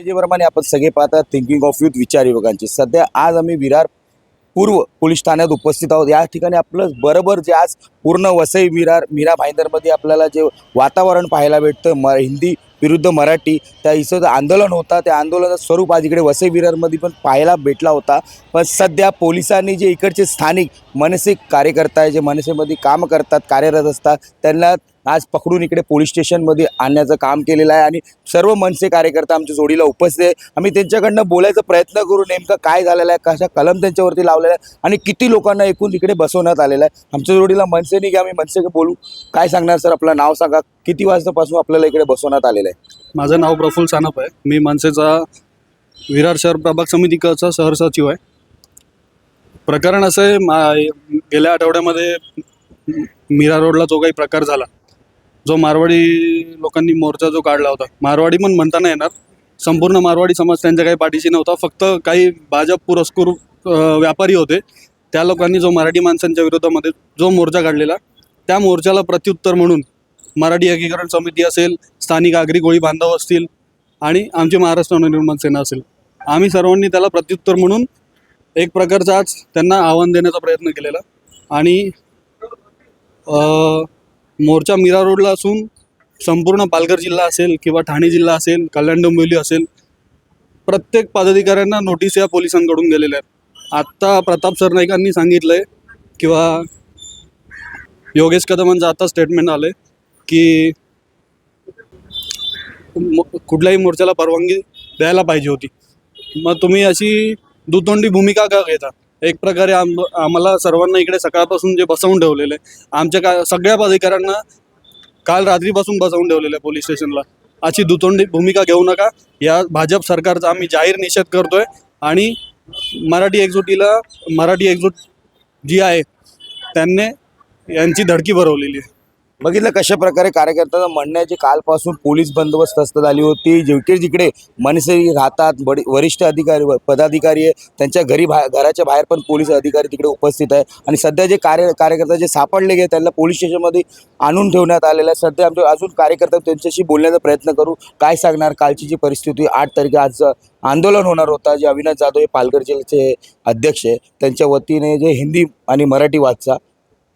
ज्याप्रमाणे आपण सगळे पाहतात थिंकिंग ऑफ युथ विचार युवकांचे सध्या आज आम्ही विरार पूर्व पोलीस ठाण्यात उपस्थित आहोत. या ठिकाणी आपलं बरोबर जे आज पूर्ण वसई विरार मीरा भाईंदरमध्ये आपल्याला जे वातावरण पाहायला भेटतं म हिंदी विरुद्ध मराठी त्या इथं आंदोलन होता. त्या आंदोलनाचं स्वरूप आज इकडे वसई विरारमध्ये पण पाहायला भेटला होता. पण सध्या पोलिसांनी जे इकडचे स्थानिक मनसे कार्यकर्ता आहे जे मनसेमध्ये काम करतात कार्यरत असतात त्यांना आज पकडून इकडे पोलीस स्टेशनमध्ये आणण्याचं काम केलेलं आहे आणि सर्व मनसे कार्यकर्ता आमच्या जोडीला उपस्थित आहे. आम्ही त्यांच्याकडनं बोलायचा प्रयत्न करू नेमकं काय झालेलं आहे कशा कलम त्यांच्यावरती लावलेला आहे आणि किती लोकांना एकूण इकडे बसवण्यात आलेलं आहे. आमच्या जोडीला मनसेने की आम्ही मनसे बोलू. काय सांगणार सर आपलं नाव सांगा. किती वाजतापासून आपल्याला इकडे बसवण्यात आलेलं आहे? माझं नाव प्रफुल्ल सानप आहे. मी मनसेचा विरार शहर प्रभाग समितीचा सहसचिव आहे. प्रकरण असं आहे मा गेल्या आठवड्यामध्ये मीरा रोडला जो काही प्रकार झाला जो मारवाडी लोकांनी मोर्चा जो काढला होता. मारवाडी पण म्हणता नाही येणार. संपूर्ण मारवाडी समाज त्यांच्या काही पाठीशी नव्हता. फक्त काही भाजप पुरस्कृत व्यापारी होते. त्या लोकांनी जो मराठी माणसांच्या विरोधामध्ये जो मोर्चा काढलेला त्या मोर्चाला प्रत्युत्तर म्हणून मराठी एकीकरण समिती असेल स्थानिक आगरी गोळी बांधव असतील आणि आमची महाराष्ट्र नवनिर्माण सेना असेल. आम्ही सर्वांनी त्याला प्रत्युत्तर म्हणून एक प्रकारचं आज त्यांना आव्हान देण्याचा प्रयत्न केलेला. आणि मोर्चा मीरा रोडला असून संपूर्ण पालघर जिल्हा असेल किंवा ठाणे जिल्हा असेल कल्याण डोंबिवली असेल प्रत्येक पदाधिकाऱ्यांना नोटीस या पोलिसांकडून गेलेल्या आहेत. आत्ता प्रताप सरनाईकांनी सांगितलं आहे किंवा योगेश कदमांचं आता स्टेटमेंट आलं आहे की मो- कुठल्याही मोर्चाला परवानगी द्यायला पाहिजे होती. मग तुम्ही अशी दुतोंडी भूमिका का घेता? एक प्रकारे आम आम्हाला सर्वांना इकडे सकाळपासून जे बसवून ठेवलेलं आहे आमच्या का सगळ्या अधिकाऱ्यांना काल रात्रीपासून बसवून ठेवलेलं आहे पोलीस स्टेशनला. अशी दुतोंडी भूमिका घेऊ नका. या भाजप सरकारचा आम्ही जाहीर निषेध करतोय आणि मराठी एकजुटीला मराठी एकजूट जी आहे त्यांनी यांची धडकी भरवलेली आहे. बघितलं कशा प्रकारे कार्यकर्त्यांना म्हणणं आहे जे कालपासून पोलीस बंदोबस्त हस्त आली होती. जिकडे जिकडे मनसे राहतात बडी वरिष्ठ अधिकारी व पदाधिकारी आहे त्यांच्या घरी भा घराच्या बाहेर पण पोलीस अधिकारी तिकडे उपस्थित आहे. आणि सध्या जे कार्य कार्यकर्ता जे सापडले गेले त्यांना पोलीस स्टेशनमध्ये आणून ठेवण्यात आलेलं आहे. सध्या आमचे अजून कार्यकर्ता त्यांच्याशी बोलण्याचा प्रयत्न करू. काय सांगणार? कालची जी परिस्थिती आठ तारखे आज आंदोलन होणार होता. जे अविनाश जाधव हे पालघर जिल्ह्याचे अध्यक्ष आहे त्यांच्या वतीने जे हिंदी आणि मराठी वाचचा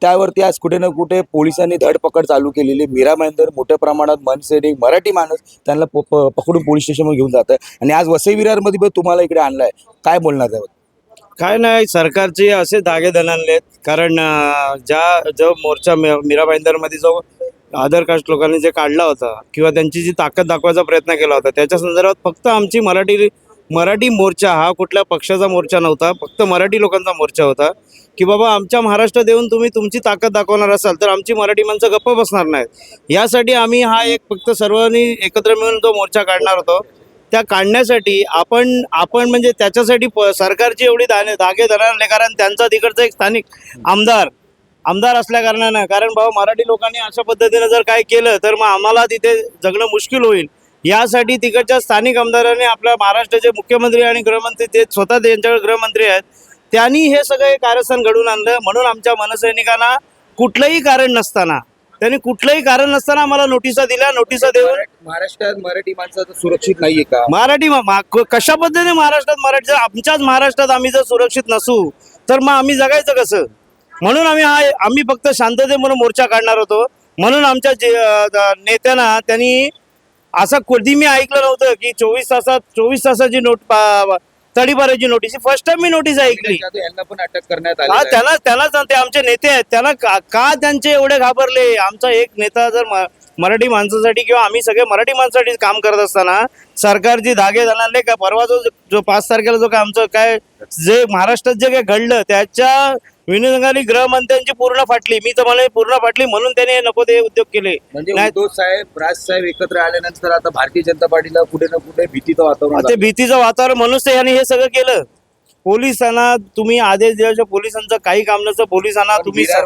त्यावरती आज कुठे ना कुठे पोलिसांनी धडपकड चालू केलेली. मीरा महेंदर मोठ्या प्रमाणात मनसैनिक मराठी माणूस त्यांना पकडून पोलीस स्टेशनवर घेऊन जात आहे आणि आज वसई विरारमध्ये पण तुम्हाला इकडे आणलाय. काय बोलणार त्यावर? काय नाही सरकारचे असे धागे धनानले आहेत. कारण ज्या जो मोर्चा मीरा भाईंदरमध्ये जो आधार कास्ट लोकांनी जे काढला होता किंवा त्यांची जी ताकद दाखवायचा प्रयत्न केला होता त्याच्या संदर्भात फक्त आमची मराठी मराठी मोर्चा हा कुठल्या पक्षाचा मोर्चा नव्हता फक्त मराठी लोकांचा मोर्चा होता की बाबा आमच्या महाराष्ट्रात येऊन तुम्ही तुमची ताकद दाखवणार असाल तर आमची मराठी माणसं गप्प बसणार नाहीत. यासाठी आम्ही हा एक फक्त सर्वांनी एकत्र मिळून जो मोर्चा काढणार होतो त्या काढण्यासाठी आपण आपण म्हणजे त्याच्यासाठी प सरकारची एवढी दाने धागे धरणार नाही कारण त्यांचा तिकडचा एक स्थानिक आमदार आमदार असल्या कारणानं कारण बाबा मराठी लोकांनी अशा पद्धतीनं जर काय केलं तर मग आम्हाला तिथे जगणं मुश्किल होईल. यासाठी तिकडच्या स्थानिक आमदारांनी आपल्या महाराष्ट्राचे मुख्यमंत्री आणि गृहमंत्री ते स्वतः त्यांच्याकडे गृहमंत्री आहेत. त्यांनी हे सगळे कारस्थान घडून आणलं. म्हणून आमच्या मनसैनिकांना कुठलंही कारण नसताना त्यांनी कुठलंही कारण नसताना आम्हाला नोटिसा दिल्या. नोटिसा देऊन महाराष्ट्रात मराठी माणसं सुरक्षित नाहीये का? मराठी कशा पद्धतीने महाराष्ट्रात मराठी आमच्याच महाराष्ट्रात आम्ही जर सुरक्षित नसू तर मग आम्ही जगायचं कसं? म्हणून आम्ही हा आम्ही फक्त शांतते म्हणून मोर्चा काढणार होतो. म्हणून आमच्या जे नेत्यांना त्यांनी असं कधी मी ऐकलं नव्हतं की चोवीस तासात चोवीस तासाची नोट तडीपाराची नोटीस फर्स्ट टाइम मी नोटीस ऐकली. यांना पण अटक करण्यात हा त्यांना त्यांनाच ते आमचे नेते आहेत. त्यांना का का त्यांचे एवढे घाबरले? आमचा एक नेता जर मराठी माणसासाठी किंवा आम्ही सगळे मराठी माणसासाठी काम करत असताना सरकारची धागे जाणले का परवा जो जो पाच तारखेला जो काय आमचं काय जे महाराष्ट्रात जे काय घडलं त्याच्या विनोदंगाने गृहमंत्र्यांची पूर्ण फाटली. मी तर मला पूर्ण फाटली म्हणून त्याने नको ते उद्योग केले. म्हणजे नाही- उद्धव साहेब राज साहेब एकत्र आल्यानंतर आता भारतीय जनता पार्टीला कुठे ना कुठे भीतीचं वातावरण ते भीतीचं वातावरण म्हणूनच ते यांनी हे सगळं केलं. पोलिसांना तुम्ही आदेश दिल्याच्या पोलिसांचं काही काम नसतं. पोलिसांना तुम्ही विरार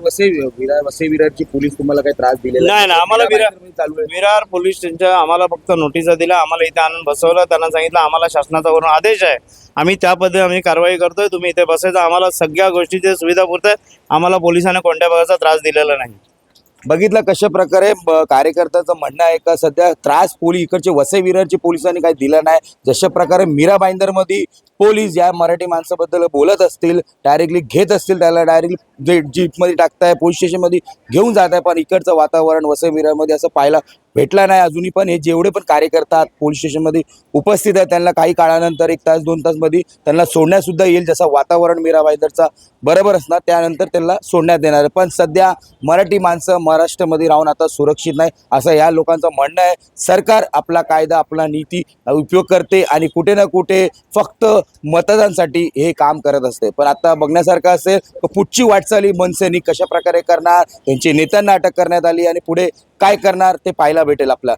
विरार विरारची पोलीस तुम्हाला काही त्रास दिलेला नाही, नाही, आम्हाला विरार- पोलीस स्टेशनच्या आम्हाला फक्त नोटिसा दिल्या. आम्हाला इथे आणून बसवलं. त्यांना सांगितलं आम्हाला शासनाचा वरून आदेश आहे. आम्ही त्या पद्धतीने आम्ही कारवाई करतोय. तुम्ही इथे बसायचं. आम्हाला सगळ्या गोष्टीची सुविधा पुरत. आम्हाला पोलिसांनी कोणत्या प्रकारचा त्रास दिलेला नाही. बघितलं कशा प्रकारे कार्यकर्त्याचं म्हणणं आहे का सध्या त्रास पोलीस इकडचे वसई विरारचे पोलिसांनी काही दिलं नाही. जशा प्रकारे मीरा बाईंदरमध्ये पोलीस या मराठी माणसाबद्दल बोलत असतील डायरेक्टली घेत असतील त्याला डायरेक्टली जे जीपमध्ये टाकताय पोलीस स्टेशनमध्ये घेऊन जात आहे पण इकडचं वातावरण वसई विरारमध्ये असं पाहायला भेटला नाही. अजूनही पण हे जेवढे पण कार्यकर्तात पोलीस स्टेशनमध्ये उपस्थित आहेत त्यांना काही काळानंतर एक तास दोन तासमध्ये त्यांना सोडण्यासुद्धा येईल जसा वातावरण मीरा भाईंदरचा बरोबर असणार त्यानंतर त्यांना सोडण्यात येणार आहे. पण सध्या मराठी माणसं महाराष्ट्रामध्ये राहून आता सुरक्षित नाही असं या लोकांचं म्हणणं आहे. सरकार आपला कायदा आपला नीती उपयोग करते आणि कुठे ना कुठे फक्त मतदानसाठी हे काम करत असते. पण आता बघण्यासारखं असेल तर पुढची वाटचाली मनसेनी कशा प्रकारे करणार त्यांची नेत्यांना अटक करण्यात आली आणि पुढे काय करणार ते पाहायला भेटेल आपला